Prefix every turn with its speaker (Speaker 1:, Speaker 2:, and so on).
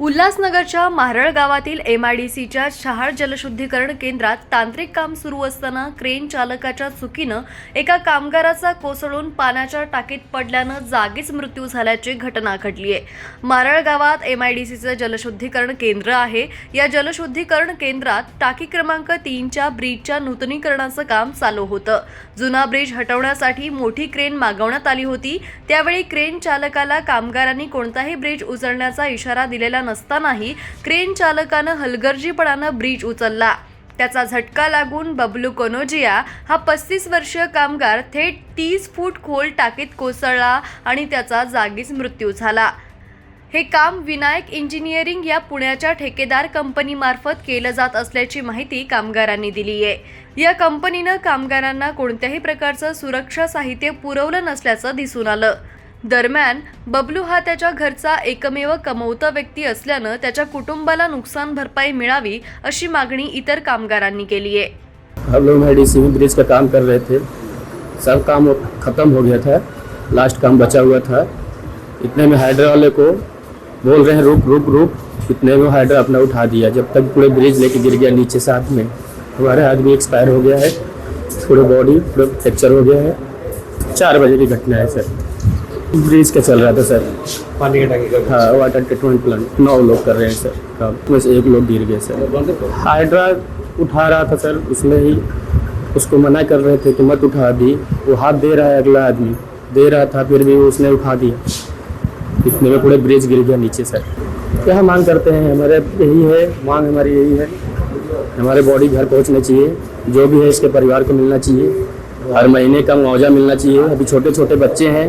Speaker 1: उल्हासनगरच्या मारळ गावातील M I D सीच्या शहाळ जलशुद्धीकरण केंद्रात तांत्रिक काम सुरू असताना क्रेन चालकाच्या चुकीनं एका कामगाराचा कोसळून पाण्याच्या टाकीत पडल्यानं जागीच मृत्यू झाल्याची घटना घडली आहे. मारळ गावात एम आय डी सीचं जलशुद्धीकरण केंद्र आहे. या जलशुद्धीकरण केंद्रात टाकी क्रमांक तीनच्या ब्रिजच्या नूतनीकरणाचं काम चालू होतं. जुना ब्रिज हटवण्यासाठी मोठी क्रेन मागवण्यात आली होती. त्यावेळी क्रेन चालकाला कामगारांनी कोणताही ब्रिज उचलण्याचा इशारा दिलेला नसतानाही क्रेन चालकानं हलगर्जीपणानं ब्रिज उचलला. त्याचा झटका लागून बबलू कोनोजिया हा पस्तीस वर्षीय कामगार थेट तीस फूट खोल टाकीत कोसळला आणि त्याचा जागीच मृत्यू झाला. हे काम विनायक इंजिनिअरिंग या पुण्याच्या ठेकेदार कंपनीमार्फत केलं जात असल्याची माहिती कामगारांनी दिली आहे. या कंपनीनं कामगारांना कोणत्याही प्रकारचं सुरक्षा साहित्य पुरवलं नसल्याचं दिसून आलं. दरम्यान बबलू हा त्याच्या घरचा एकमेव कमवता व्यक्ती असल्यानं त्याच्या कुटुंबाला नुकसान भरपाई मिळावी अशी मागणी इतर कामगारांनी केली आहे.
Speaker 2: हम लोग मेडिसिन ब्रिज का काम कर रहे थे। सब काम ख़त्म हो गया था। लास्ट काम बचा हुआ था। इतने में हाइड्रा वाले को बोल रहे हैं रुक रुक रुक। इतने में हाइड्रा अपना उठा दिया। जब तक पूरे ब्रिज लेके गिर गया नीचे साथ में। हमारे आदमी एक्सपायर हो गया है। पूरे बॉडी पूरा फ्रैक्चर हो गया है। चार बजे की घटना है सर ब्रिज का चल रहा था सर।
Speaker 3: पानी की टंकी का
Speaker 2: हाँ वाटर ट्रीटमेंट प्लांट नौ लोग कर रहे हैं सर। काम उसमें से एक लोग गिर गए सर। हाइड्रा उठा रहा था सर। उसमें ही उसको मना कर रहे थे कि मत उठा दी। वो हाथ दे रहा है अगला आदमी। दे रहा था फिर भी उसने उठा दिया। इतने में पूरे ब्रिज गिर गया नीचे सर। क्या मांग करते हैं? हमारे यही है। मांग हमारी यही है। हमारे बॉडी घर पहुँचना चाहिए। जो भी है इसके परिवार को मिलना चाहिए। हर महीने का मुआवजा मिलना चाहिए। अभी छोटे छोटे बच्चे हैं।